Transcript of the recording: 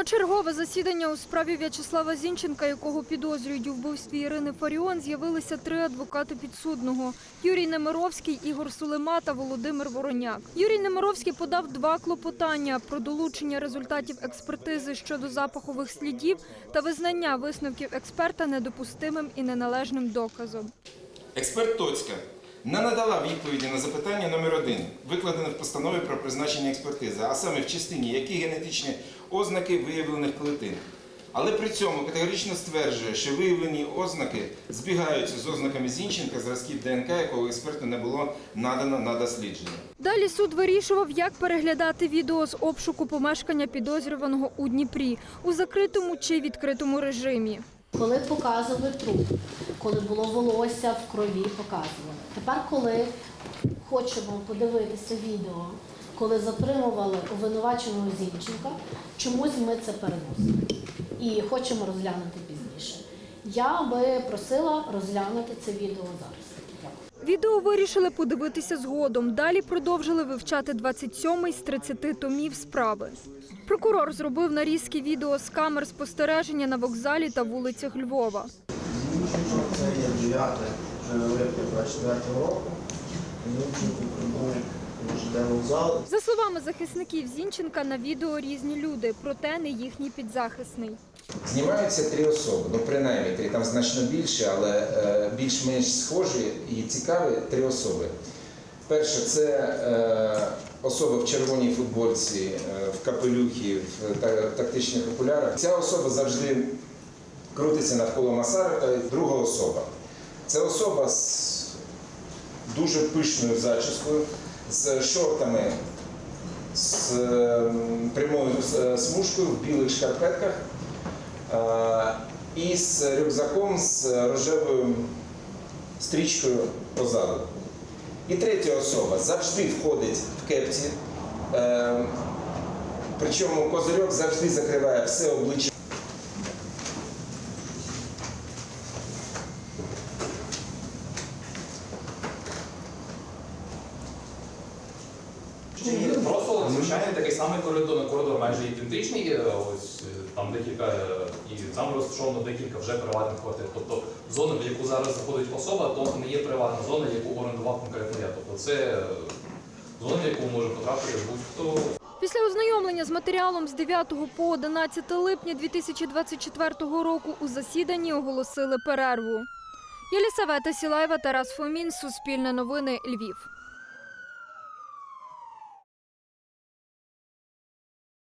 На чергове засідання у справі В'ячеслава Зінченка, якого підозрюють у вбивстві Ірини Фаріон, з'явилися три адвокати підсудного: Юрій Немировський, Ігор Сулема та Володимир Вороняк. Юрій Немировський подав два клопотання про долучення результатів експертизи щодо запахових слідів та визнання висновків експерта недопустимим і неналежним доказом. Експерт Тоцька не надала відповіді на запитання номер один, викладене в постанові про призначення експертизи, а саме в частині, які генетичні ознаки виявлених клетин. Але при цьому категорично стверджує, що виявлені ознаки збігаються з ознаками Зінченка, зразків ДНК, якого експерту не було надано на дослідження. Далі суд вирішував, як переглядати відео з обшуку помешкання підозрюваного у Дніпрі у закритому чи відкритому режимі. Коли показували труп, коли було волосся в крові, показували. Тепер, коли хочемо подивитися відео, коли затримували обвинуваченого Зінченка, чомусь ми це переносимо і хочемо розглянути пізніше. Я би просила розглянути це відео зараз. Відео вирішили подивитися згодом. Далі продовжили вивчати 27-й з 30 томів справи. Прокурор зробив нарізки відео з камер спостереження на вокзалі та вулицях Львова. Це є 9 липня 24 року. Зінченко прибув в зал. За словами захисників Зінченка, на відео різні люди, проте не їхній підзахисний. Знімаються три особи, ну принаймні три, там значно більше, але е, більш-менш схожі і цікаві три особи. Перше, це е, особа в червоній футбольці, е, в капелюхі, в та- тактичних окулярах. Ця особа завжди крутиться навколо Масарика. Друга особа. Це особа з дуже пишною зачіскою, з шортами, з е, прямою е, смужкою в білих шкарпетках. Е, і з рюкзаком з рожевою стрічкою позаду. І третя особа завжди входить в кепці, е, причому козирьок завжди закриває все обличчя. Просто звичайний такий самий коридор, коридор майже ідентичний. е, Ось е, там декілька е, і там розташовано декілька вже приватних квартир. Тобто зона, в яку зараз заходить особа, то не є приватна зона, яку орендував конкретно я. Тобто це зона, в яку може потрапити будь-хто. Після ознайомлення з матеріалом з 9 по 11 липня 2024 року у засіданні оголосили перерву. Єлісавета Сілаєва, Тарас Фомін, Суспільне новини, Львів.